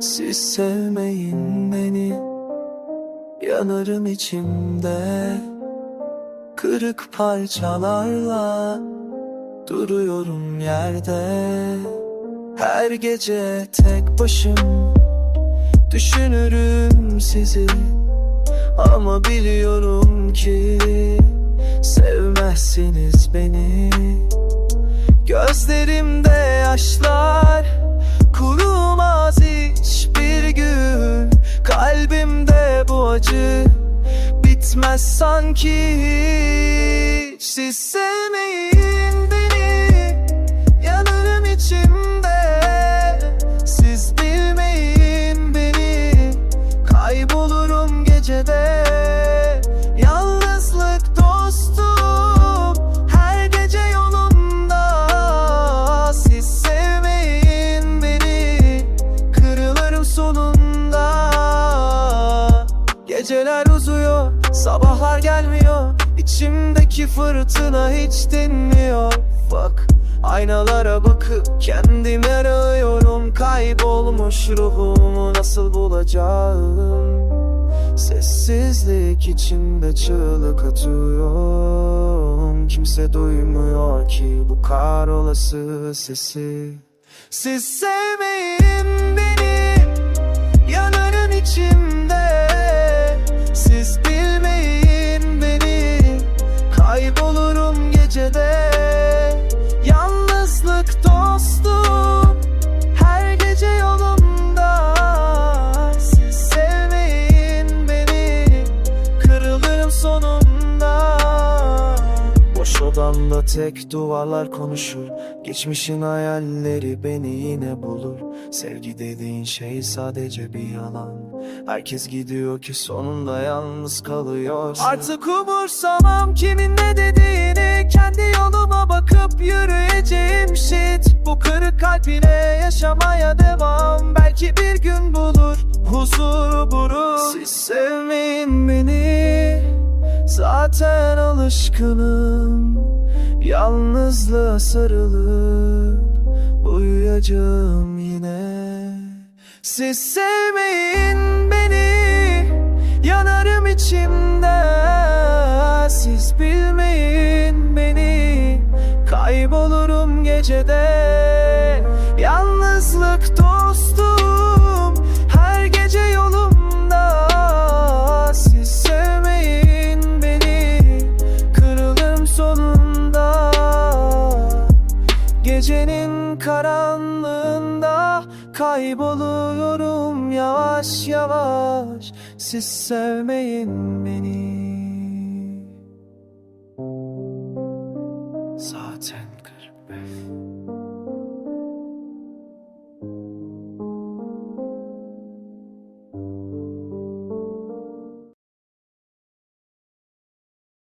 Siz sevmeyin beni. Yanarım içimde. Kırık parçalarla Duruyorum yerde. Her gece tek başım. Düşünürüm sizi. Ama biliyorum ki Sevmezsiniz beni. Gözlerimde yaşlar acı Bitmez sanki. Hiç Siz sevmeyin Geceler uzuyor Sabahlar gelmiyor. İçimdeki fırtına hiç dinmiyor. Bak Aynalara bakıp kendimi arıyorum. Kaybolmuş ruhumu nasıl bulacağım? Sessizlik içinde çığlık atıyorum. Kimse duymuyor ki bu kahrolası sesi. Siz sevmeyin odamda tek duvarlar konuşur. Geçmişin hayalleri beni yine bulur. Sevgi dediğin şey sadece bir yalan Herkes gidiyor ki sonunda yalnız kalıyor. Artık umursamam kimin ne dediğini. Kendi yoluma bakıp yürüyeceğim shit. Bu kırık kalp yine yaşamaya devam. Belki bir gün bulur huzur bulur Siz sevmeyin beni. Zaten alışkınım Yalnızlığa sarılıp Uyuyacağım yine. Siz sevmeyin beni Yanarım içimde. Siz bilmeyin beni Kaybolurum gecede Gecenin karanlığında kayboluyorum yavaş yavaş. Siz sevmeyin beni. Zaten garip